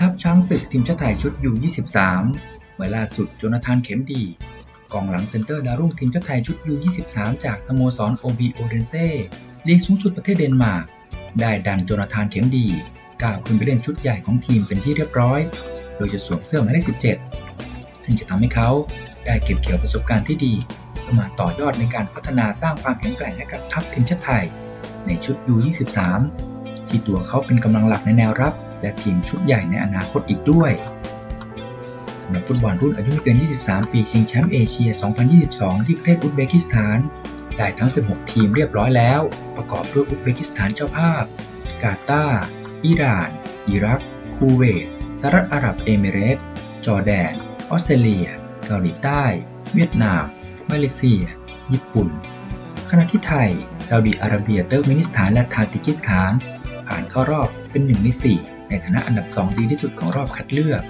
ทัพช้างศึกทีมชาติไทยชุดยู 23เวล่าสุดโจนาธานเข็มดีกองหลังเซนเตอร์ดาวรุ่งทีมชาติไทยชุดยู 23 จากสโมสรโอบีโอเดนเซ่ลีกสูงสุดประเทศเดนมาร์กได้ดันโจนาธานเข็มดีก้าวขึ้นไปเล่นชุดใหญ่ของทีมเป็นที่เรียบร้อย โดยจะสวมเสื้อหมายเลข 17 ซึ่งจะทำให้เขาได้เก็บเกี่ยวประสบการณ์ที่ดีเพื่อมาต่อยอดในการพัฒนาสร้างความแข็งแกร่งให้กับทัพทีมชาติไทย ในชุดยู 23 ที่ตัวเขาเป็นกำลังหลักในแนวรับ และทีมชุดใหญ่ในอนาคตอีกด้วยสำหรับฟุตบอลรุ่นอายุไม่เกิน 23 ปีชิงแชมป์เอเชีย 2022 ที่ประเทศอุซเบกิสถาน ได้ทั้ง 16 ทีมเรียบร้อยแล้ว ประกอบด้วยอุซเบกิสถานเจ้าภาพ กาตาร์อิหร่าน อิรัก คูเวตสหรัฐอาหรับเอมิเรตส์จอร์แดน ออสเตรเลีย เกาหลีใต้ เวียดนาม มาเลเซีย ญี่ปุ่น ขณะที่ไทยซาอุดิอาระเบีย เติร์กเมนิสถาน และทาจิกิสถาน ผ่านเข้ารอบเป็นหนึ่งใน4 ในฐานะอันดับ 2 ดีที่สุดของรอบคัดเลือก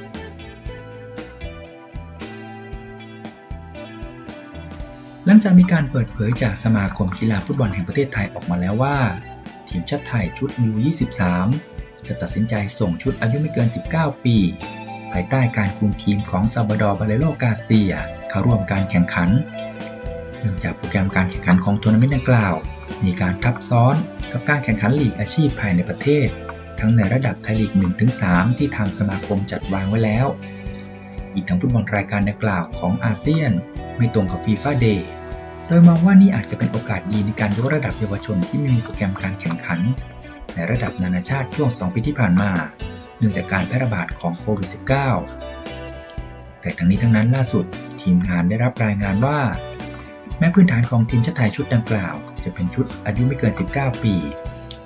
หลังจากมีการเปิดเผยจากสมาคมกีฬาฟุตบอลแห่งประเทศไทยออกมาแล้วว่า ทีมชาติไทยชุด U23 จะตัดสินใจส่งชุดอายุไม่เกิน 19 ปี ภายใต้การคุมทีมของซาบดอร์บาเลโลกาเซีย เข้าร่วมการแข่งขัน เนื่องจากโปรแกรมการแข่งขันของทัวร์นาเมนต์ดังกล่าว มีการทับซ้อนกับการแข่งขันลีกอาชีพภายในประเทศ ทั้งในระดับไทยลีก 1-3 ที่ทางสมาคมจัดวางไว้แล้ว อีกทั้งฟุตบอลรายการดังกล่าวของอาเซียน ไม่ตรงกับฟีฟ่าเดย์โดยมองว่านี่อาจจะเป็นโอกาสดีในการยกระดับเยาวชนที่ไม่มีโปรแกรมการแข่งขัน ในระดับนานาชาติช่วง 2 ปีที่ผ่านมา เนื่องจากการแพร่ระบาดของโควิด -19 แต่ทั้งนี้ทั้งนั้นล่าสุด ทีมงานได้รับรายงานว่า แม้พื้นฐานของทีมชาติไทยชุดดังกล่าว จะเป็นชุดอายุไม่เกิน 19 ปี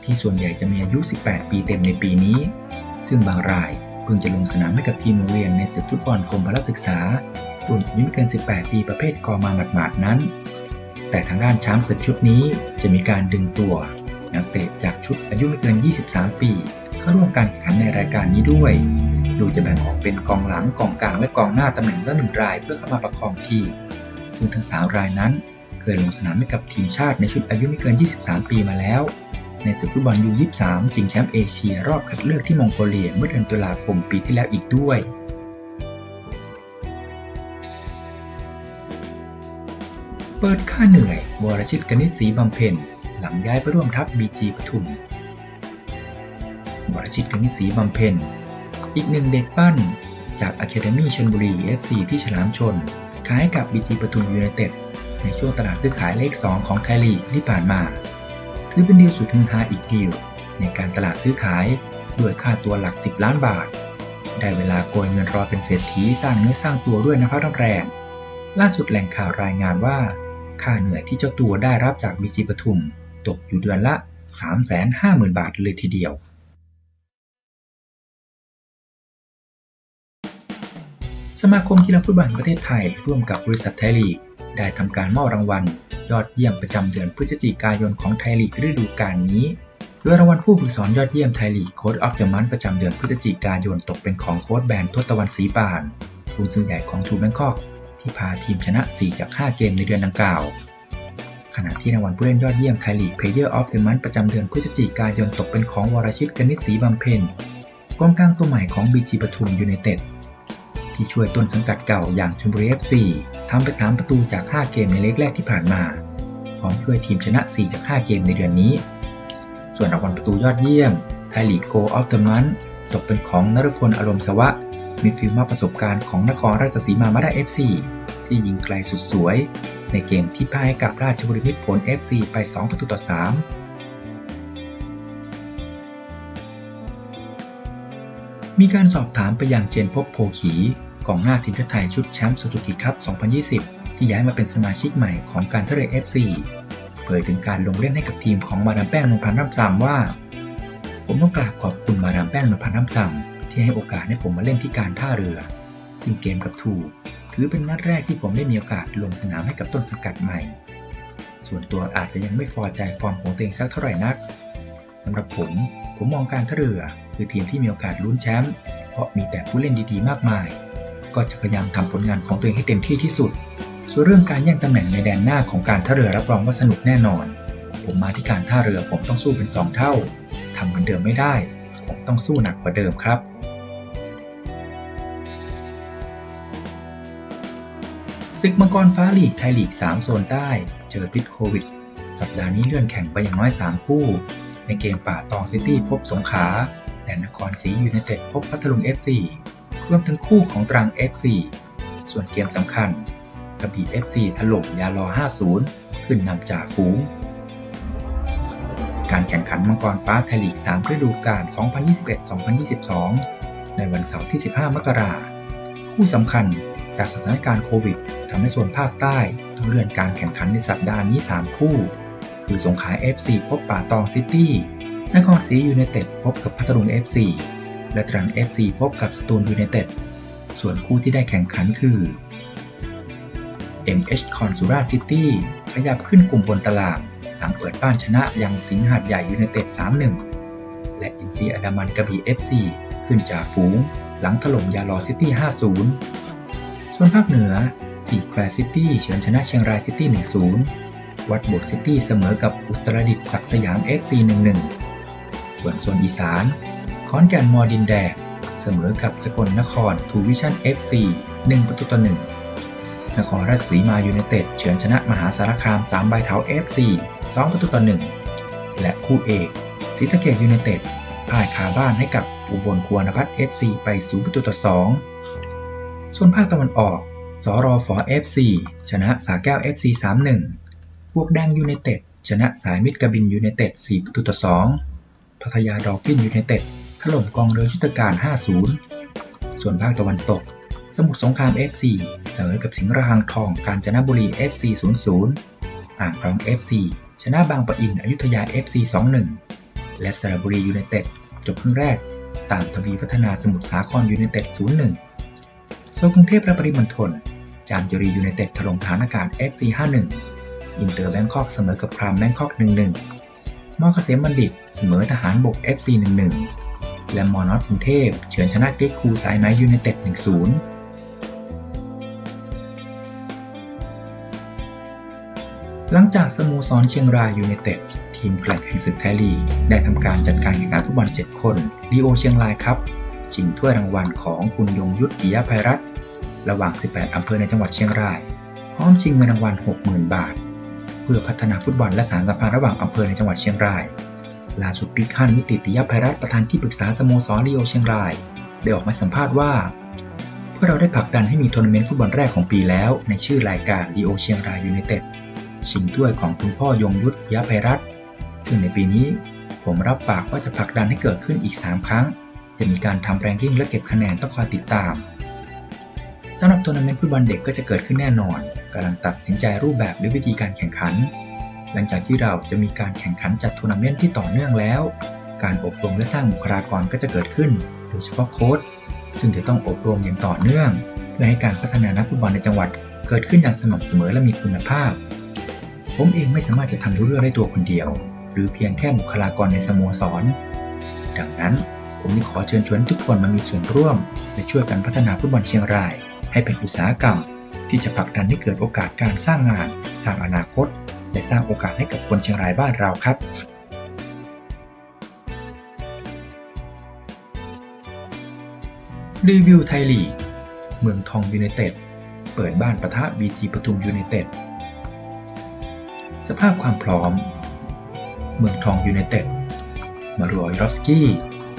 ที่ส่วนใหญ่จะมีอายุ 18 ปีเต็มในปีนี้ ซึ่งบางรายเพิ่งจะลงสนามให้กับทีมโรงเรียนในศึกฟุตบอลกรมพละศึกษารุ่นอายุไม่เกิน 18 ปีประเภทกอมาหมาดๆนั้น แต่ทางด้านช้างศึกชุดนี้จะมีการดึงตัว นักเตะจากชุดอายุไม่เกิน 23 ปีเข้าร่วมการแข่งขันในรายการนี้ด้วย โดยจะแบ่งออกเป็นกองหลัง กองกลาง และกองหน้าตำแหน่งละหนึ่งรายเพื่อเข้ามาประคองทีม ซึ่งทั้งสามรายนั้น เคยลงสนามให้กับทีมชาติในชุดอายุไม่เกิน 23 ปีมาแล้ว ในศึกฟุตบอลยู23ชิงแชมป์เอเชียรอบคัดเลือกที่มองโกเลียเมื่อเดือนตุลาคมปีที่แล้วอีกด้วยเปิดค่าเหนื่อยวรชิตกนิษฐ์ศรีบำเพ็ญหลังย้ายไปร่วมทัพบีจีปทุมวรชิตกนิษฐ์ศรีบำเพ็ญอีกหนึ่งเด็กปั้น จากอะคาเดมี่ชลบุรี FC ที่ฉลามชนขายกับบีจีปทุมยูไนเต็ดในช่วงตลาดซื้อขายเลข 2 ของไทยลีกที่ผ่านมา ถือเป็นดีลสุดฮือฮาอีกดีลในการตลาดซื้อขายด้วยค่าตัวหลัก 10 ล้านบาท ได้เวลาโกยเงินรอเป็นเศรษฐีสร้างเนื้อสร้างตัวด้วยนะครับแรงล่าสุดแหล่งข่าวรายงานว่า ค่าเหนื่อยที่เจ้าตัวได้รับจากบีจีปทุม ตกอยู่เดือนละ 350,000 บาทเลยทีเดียวสมาคมกีฬาฟุตบอลประเทศไทยร่วมกับบริษัทไทยลีก ได้ทำการมอบรางวัล ยอดเยี่ยมประจำเดือนพฤศจิกายนของไทยลีกฤดูกาลนี้ โดยรางวัลผู้ฝึกสอนยอดเยี่ยมไทยลีกโค้ดออฟเดอะมันประจำเดือนพฤศจิกายนตกเป็นของโค้ดแบนทศตวรรณศรีปานผู้ซื้อใหญ่ของทูแบงคอกที่พาทีมชนะ 4 จาก 5 เกมในเดือนดังกล่าว ขณะที่รางวัลผู้เล่นยอดเยี่ยมไทยลีก Player of the Month ประจำเดือนพฤศจิกายนตกเป็นของวรชิตกนิษฐ์ศรีบำเพ็ญกองกลางตัวใหม่ของบีจีปทุมยูไนเต็ด ที่ช่วยต้นสังกัดเก่าอย่างชลบุรี FC ทำไป 3 ประตูจาก 5 เกมในเล็กแรกที่ผ่านมา พร้อมช่วยทีมชนะ 4 จาก 5 เกมในเดือนนี้ ส่วนรางวัลประตูยอดเยี่ยมไทยลีก Go of the Month ตกเป็นของนฤพลอารมณ์สวะมิดฟิลด์มากประสบการณ์ของนครราชสีมามาได้ FC ที่ยิงไกลสุดสวย ในเกมที่พ่ายให้กับราชบุรีมิตรผล FC ไป 2 ประตูต่อ 3 มีการสอบถามไปยังเจนพบโพขีกองหน้าทีมชาติไทยชุดแชมป์ซูซูกิคัพ 2020 ที่ย้ายมาเป็นสมาชิกใหม่ของการท่าเรือ FC เผยถึงการลงเล่นให้กับทีมของมาดามแป้งนพพันธ์ร่ำซำว่า ผมต้องกราบขอบคุณมาดามแป้งนพพันธ์ร่ำซำที่ให้โอกาสให้ผมมาเล่นที่การท่าเรือ ซึ่งเกมกับทูถือเป็นนัดแรกที่ผมได้มีโอกาสลงสนามให้กับต้นสกัดใหม่ ส่วนตัวอาจจะยังไม่พอใจฟอร์มของตัวเองสักเท่าไหร่นักสำหรับผม ผมมองการท่าเรือ คือทีมที่มีโอกาสลุ้นแชมป์เพราะมีแต่ผู้เล่นดีๆ มากมาย ก็จะพยายามทำผลงานของตัวเองให้เต็มที่ที่สุด ส่วนเรื่องการแย่งตำแหน่งในแดนหน้าของการท่าเรือรับรองว่าสนุกแน่นอน ผมมาที่การท่าเรือผมต้องสู้เป็น 2 เท่า ทำเหมือนเดิมไม่ได้ ผมต้องสู้หนักกว่าเดิมครับศึกมังกรฟ้าลีกไทยลีก 3 โซนใต้ เจอพิษโควิด สัปดาห์นี้เลื่อนแข่งไปอย่างน้อย 3 คู่ ในเกมป่าตองซิตี้พบสงขา และนครศรียูไนเต็ดพบพัทลุง FC รวมทั้งคู่ของตรัง FC ส่วนเกมสำคัญกระบี่ FC ถล่มยาลอ 50 ขึ้นนำจากฝูง การแข่งขันมังกรฟ้าไทยลีก 3 ฤดูกาล 2021-2022 ในวันเสาร์ที่ 15 มกราคม คู่สำคัญจากสถานการณ์โควิดทำให้ส่วนภาคใต้ต้องเลื่อนการแข่งขันในสัปดาห์นี้ 3 คู่ คือสงขลา FC พบป่าตองซิตี้ นครศรียูไนเต็ดพบกับพัทลุง FC และตรัง FC พบกับสตูลยูไนเต็ด ส่วนคู่ที่ได้แข่งขันคือ MH คอนซูราซิตี้ขยับขึ้นกลุ่มบนตารางหลังเปิดบ้านชนะยังสิงห์หาดใหญ่ยูไนเต็ด 3-1 และอินซีอดามันกระบี่ FC ขึ้นจากฝูง หลังถล่มยาลอซิตี้ 5-0 ส่วนภาคเหนือสีแควซิตี้เฉือนชนะเชียงรายซิตี้ 1-0 วัดบวกซิตี้เสมอกับอุตรดิตถ์ศักดิ์สยาม FC 1-1 ส่วนโซนอีสานขอนแก่นมอดินแดงเสมอกับสกลนครทูวิชั่น FC 1 ประตูต่อ 1 นครราชสีมายูไนเต็ดเฉือนชนะมหาสารคาม 3 ใบเท้า FC 2 ประตูต่อ 1 และคู่เอกศรีสะเกดยูไนเต็ดพ่ายคาบ้านให้กับอุบลควรพัฒน์ FC ไป 0 ประตูต่อ 2 ส่วนภาคตะวันออก สรฟอ FC ชนะสาแก้ว FC 3-1 พวกแดงยูไนเต็ดชนะสายมิตรกบินยูไนเต็ด 4 ประตูต่อ 2 พัทยาดอลฟินยูไนเต็ดถล่มกองเรือยุทธการ 5-0 ส่วนภาคตะวันตก สมุทรสงคราม FC เสมอกับสิงห์ระหังทองกาญจนบุรี FC 0-0 อ่างทอง FC ชนะบางปะอินอยุธยา FC 2-1 และสระบุรียูไนเต็ดจบครึ่งแรก ตามทวีพัฒนาสมุทรสาครยูไนเต็ด 0-1โซนกรุงเทพและปริมณฑลจามจุรียูไนเต็ดถล่มฐานอากาศ FC 5-1อินเตอร์แบงคอกเสมอกับพรามแบงคอก 1-1 มอเกษมบัณฑิตเสมอทหารบก FC 1-1 และมอนอตกรุงเทพเฉือนชนะเก็กคูสายไม้ยูไนเต็ด1-0หลังจากสโมสรเชียงรายยูไนเต็ดทีมแกร่งแห่งศึกไทยลีก ได้ทำการจัดการแข่งขันฟุตบอล 7 คนลีโอเชียงรายครับชิงถ้วยรางวัลของคุณยงยุทธกิยภัยรัตระหว่าง 18 อำเภอในจังหวัดเชียงราย พร้อมชิงเงินรางวัล 60,000 บาท เพื่อพัฒนาฟุตบอลและสานสัมพันธ์ระหว่างอำเภอในจังหวัดเชียงราย ล่าสุดพิคันมิติติยภัยรัตประธานที่ปรึกษาสโมสรลีโอเชียงราย ได้ออกมาสัมภาษณ์ว่าพวกเราได้ผลักดันให้มีทัวร์นาเมนต์ฟุตบอลแรกของปีแล้ว ในชื่อรายการลีโอเชียงรายยูไนเต็ดชิงถ้วยของคุณพ่อยงยุทธยภัยรัตน์ซึ่งในปีนี้ ผมรับปากว่าจะผลักดันให้เกิดขึ้นอีก 3 ครั้ง จะมีการทำแรงกิ้งและเก็บคะแนนต้องคอยติดตามสำหรับทัวร์นาเมนต์ฟุตบอลเด็กก็จะเกิดขึ้นแน่นอน กำลังตัดสินใจรูปแบบหรือวิธีการแข่งขัน หลังจากที่เราจะมีการแข่งขันจัดทัวร์นาเมนต์ที่ต่อเนื่องแล้ว การอบรมและสร้างบุคลากรก็จะเกิดขึ้น โดยเฉพาะโค้ชซึ่งจะต้องอบรมอย่างต่อเนื่องเพื่อให้การพัฒนานักฟุตบอลในจังหวัด เกิดขึ้นอย่างสม่ำเสมอและมีคุณภาพ ผมเองไม่สามารถจะทำทุกเรื่องได้ตัวคนเดียว หรือเพียงแค่บุคลากรในสโมสร ดังนั้นผมจึงขอเชิญชวนทุกคนมามีส่วนร่วม และช่วยกันพัฒนาฟุตบอลเชียงราย ให้เป็นอุตสาหกรรม ที่จะผลักดันให้เกิดโอกาสการสร้างงาน สร้างอนาคต และสร้างโอกาสให้กับคนเชียงรายบ้านเราครับรีวิวไทยลีก เมืองทองยูไนเต็ด เปิดบ้านปะทะบีจีปทุมยูไนเต็ด สภาพความพร้อม เมืองทองยูไนเต็ด มารอยรอฟสกี้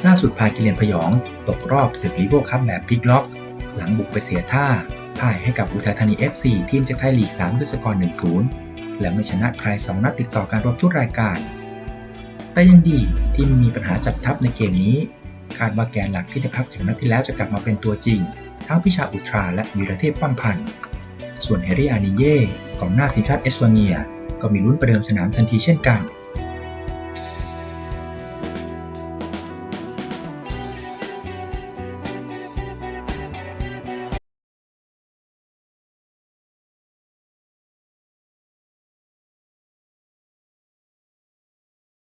ล่าสุดพากิเลนพยอง ตกรอบศึกลีโวคัพแบบพลิกล็อก หลังบุกไปเสียท่า พ่ายให้กับอุทัยธานี FC ทีมจากไทยลีก 3 ด้วยสกอร์ 1-0 และไม่ชนะใคร2นัดติดต่อกันรวมทุกรายการ แต่ยังดีที่ไม่มีปัญหาจัดทัพในเกมนี้ คาดว่าแกนหลักที่ได้พักจากนัดที่แล้วจะกลับมาเป็นตัวจริง ทั้งพิชาอุตราและวีรเทพป้อมพันธ์ ส่วนเฮรี่อานิเย่กองหน้าทีมชาติเอสโตเนีย ก็มีลุ้นประเดิมสนามทันทีเช่นกัน